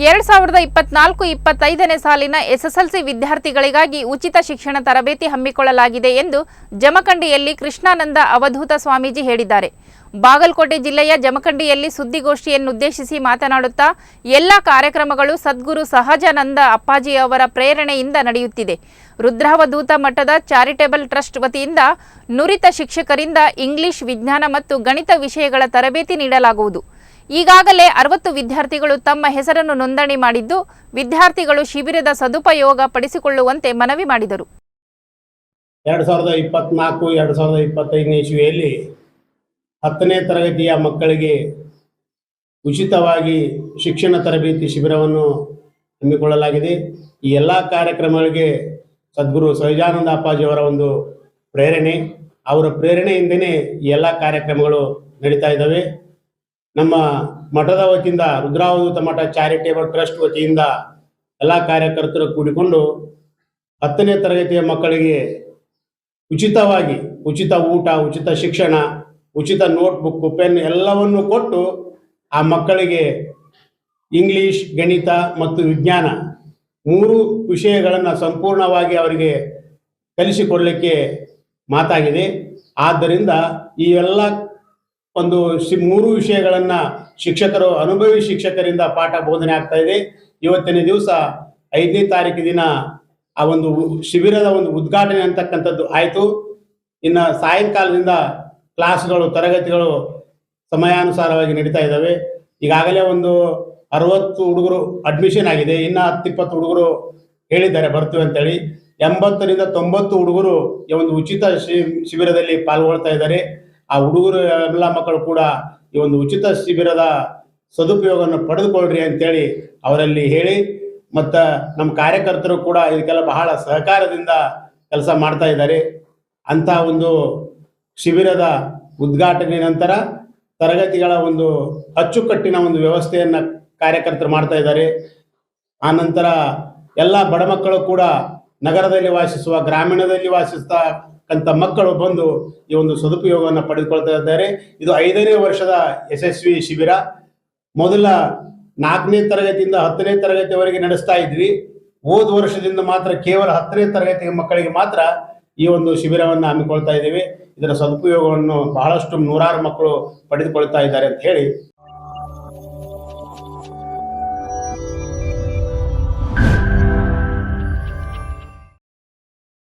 ಎರಡ್ ಸಾವಿರದ ಇಪ್ಪತ್ನಾಲ್ಕು ಇಪ್ಪತ್ತೈದನೇ ಸಾಲಿನ ಎಸ್ಎಸ್ಎಲ್ಸಿ ವಿದ್ಯಾರ್ಥಿಗಳಿಗಾಗಿ ಉಚಿತ ಶಿಕ್ಷಣ ತರಬೇತಿ ಹಮ್ಮಿಕೊಳ್ಳಲಾಗಿದೆ ಎಂದು ಜಮಖಂಡಿಯಲ್ಲಿ ಕೃಷ್ಣಾನಂದ ಅವಧೂತ ಸ್ವಾಮೀಜಿ ಹೇಳಿದ್ದಾರೆ. ಬಾಗಲಕೋಟೆ ಜಿಲ್ಲೆಯ ಜಮಖಂಡಿಯಲ್ಲಿ ಸುದ್ದಿಗೋಷ್ಠಿಯನ್ನುದ್ದೇಶಿಸಿ ಮಾತನಾಡುತ್ತಾ, ಎಲ್ಲ ಕಾರ್ಯಕ್ರಮಗಳು ಸದ್ಗುರು ಸಹಜಾನಂದ ಅಪ್ಪಾಜಿ ಅವರ ಪ್ರೇರಣೆಯಿಂದ ನಡೆಯುತ್ತಿದೆ. ರುದ್ರಾವಧೂತ ಮಠದ ಚಾರಿಟೇಬಲ್ ಟ್ರಸ್ಟ್ ವತಿಯಿಂದ ನುರಿತ ಶಿಕ್ಷಕರಿಂದ ಇಂಗ್ಲಿಷ್ ವಿಜ್ಞಾನ ಮತ್ತು ಗಣಿತ ವಿಷಯಗಳ ತರಬೇತಿ ನೀಡಲಾಗುವುದು. ಈಗಾಗಲೇ ಅರವತ್ತು ವಿದ್ಯಾರ್ಥಿಗಳು ತಮ್ಮ ಹೆಸರನ್ನು ನೋಂದಣಿ ಮಾಡಿದ್ದು, ವಿದ್ಯಾರ್ಥಿಗಳು ಶಿಬಿರದ ಸದುಪಯೋಗ ಪಡಿಸಿಕೊಳ್ಳುವಂತೆ ಮನವಿ ಮಾಡಿದರು. ಎರಡು ಸಾವಿರದ ಇಪ್ಪತ್ನಾಲ್ಕು, ಎರಡು ಸಾವಿರದ ಇಪ್ಪತ್ತೈದನೇ ಇಸ್ವಿಯಲ್ಲಿ ಹತ್ತನೇ ತರಗತಿಯ ಮಕ್ಕಳಿಗೆ ಉಚಿತವಾಗಿ ಶಿಕ್ಷಣ ತರಬೇತಿ ಶಿಬಿರವನ್ನು ಹಮ್ಮಿಕೊಳ್ಳಲಾಗಿದೆ. ಈ ಎಲ್ಲ ಕಾರ್ಯಕ್ರಮಗಳಿಗೆ ಸದ್ಗುರು ಸಹಜಾನಂದ ಅಪ್ಪಾಜಿಯವರ ಒಂದು ಪ್ರೇರಣೆ. ಅವರ ಪ್ರೇರಣೆಯಿಂದನೇ ಈ ಎಲ್ಲ ಕಾರ್ಯಕ್ರಮಗಳು ನಡೀತಾ ಇದ್ದಾವೆ. ನಮ್ಮ ಮಠದ ವತಿಯಿಂದ ರುದ್ರಾವಧೂತ ಮಠ ಚಾರಿಟೇಬಲ್ ಟ್ರಸ್ಟ್ ವತಿಯಿಂದ ಎಲ್ಲ ಕಾರ್ಯಕರ್ತರು ಕೂಡಿಕೊಂಡು ಹತ್ತನೇ ತರಗತಿಯ ಮಕ್ಕಳಿಗೆ ಉಚಿತವಾಗಿ ಉಚಿತ ಊಟ, ಉಚಿತ ಶಿಕ್ಷಣ, ಉಚಿತ ನೋಟ್ಬುಕ್, ಪೆನ್ ಎಲ್ಲವನ್ನು ಕೊಟ್ಟು ಆ ಮಕ್ಕಳಿಗೆ ಇಂಗ್ಲಿಷ್, ಗಣಿತ ಮತ್ತು ವಿಜ್ಞಾನ ಮೂರು ವಿಷಯಗಳನ್ನು ಸಂಪೂರ್ಣವಾಗಿ ಅವರಿಗೆ ಕಲಿಸಿಕೊಡಲಿಕ್ಕೆ ಮಾತಾಗಿದೆ. ಆದ್ದರಿಂದ ಈ ಎಲ್ಲ ಒಂದು ಮೂರು ವಿಷಯಗಳನ್ನು ಶಿಕ್ಷಕರು, ಅನುಭವಿ ಶಿಕ್ಷಕರಿಂದ ಪಾಠ ಬೋಧನೆ ಆಗ್ತಾ ಇದೆ. ಇವತ್ತಿನ ದಿವಸ ಐದನೇ ತಾರೀಕು ದಿನ ಆ ಒಂದು ಶಿಬಿರದ ಒಂದು ಉದ್ಘಾಟನೆ ಅಂತಕ್ಕಂಥದ್ದು ಆಯಿತು. ಇನ್ನು ಸಾಯಂಕಾಲದಿಂದ ಕ್ಲಾಸ್ಗಳು, ತರಗತಿಗಳು ಸಮಯಾನುಸಾರವಾಗಿ ನಡೀತಾ ಇದ್ದಾವೆ. ಈಗಾಗಲೇ ಒಂದು ಅರವತ್ತು ಹುಡುಗರು ಅಡ್ಮಿಷನ್ ಆಗಿದೆ. ಇನ್ನು ಹತ್ತಿಪ್ಪತ್ತು ಹುಡುಗರು ಹೇಳಿದ್ದಾರೆ, ಬರ್ತೀವಿ ಅಂತೇಳಿ. ಎಂಬತ್ತರಿಂದ ತೊಂಬತ್ತು ಹುಡುಗರು ಈ ಒಂದು ಉಚಿತ ಶಿಬಿರದಲ್ಲಿ ಪಾಲ್ಗೊಳ್ತಾ ಇದ್ದಾರೆ. ಆ ಹುಡುಗರು ಎಲ್ಲ ಮಕ್ಕಳು ಕೂಡ ಈ ಒಂದು ಉಚಿತ ಶಿಬಿರದ ಸದುಪಯೋಗವನ್ನು ಪಡೆದುಕೊಳ್ಳ್ರಿ ಅಂತೇಳಿ ಅವರಲ್ಲಿ ಹೇಳಿ, ಮತ್ತು ನಮ್ಮ ಕಾರ್ಯಕರ್ತರು ಕೂಡ ಇದಕ್ಕೆಲ್ಲ ಬಹಳ ಸಹಕಾರದಿಂದ ಕೆಲಸ ಮಾಡ್ತಾ ಇದ್ದಾರೆ. ಅಂಥ ಒಂದು ಶಿಬಿರದ ಉದ್ಘಾಟನೆ ನಂತರ ತರಗತಿಗಳ ಒಂದು ಅಚ್ಚುಕಟ್ಟಿನ ಒಂದು ವ್ಯವಸ್ಥೆಯನ್ನು ಕಾರ್ಯಕರ್ತರು ಮಾಡ್ತಾ ಇದ್ದಾರೆ. ಆ ನಂತರ ಎಲ್ಲ ಬಡ ಮಕ್ಕಳು ಕೂಡ ನಗರದಲ್ಲಿ ವಾಸಿಸುವ, ಗ್ರಾಮೀಣದಲ್ಲಿ ವಾಸಿಸ್ತಕ್ಕಂಥ ಮಕ್ಕಳು ಬಂದು ಈ ಒಂದು ಸದುಪಯೋಗವನ್ನು ಪಡೆದುಕೊಳ್ತಾ ಇದ್ದಾರೆ. ಇದು ಐದನೇ ವರ್ಷದ ಯಶಸ್ವಿ ಶಿಬಿರ. ಮೊದಲ ನಾಲ್ಕನೇ ತರಗತಿಯಿಂದ ಹತ್ತನೇ ತರಗತಿವರೆಗೆ ನಡೆಸ್ತಾ ಇದ್ವಿ. ಹೋದ ವರ್ಷದಿಂದ ಮಾತ್ರ ಕೇವಲ ಹತ್ತನೇ ತರಗತಿ ಮಕ್ಕಳಿಗೆ ಮಾತ್ರ ಈ ಒಂದು ಶಿಬಿರವನ್ನು ಹಮ್ಮಿಕೊಳ್ತಾ ಇದ್ದೀವಿ. ಇದರ ಸದುಪಯೋಗವನ್ನು ಬಹಳಷ್ಟು ನೂರಾರು ಮಕ್ಕಳು ಪಡೆದುಕೊಳ್ತಾ ಇದ್ದಾರೆ ಅಂತ ಹೇಳಿ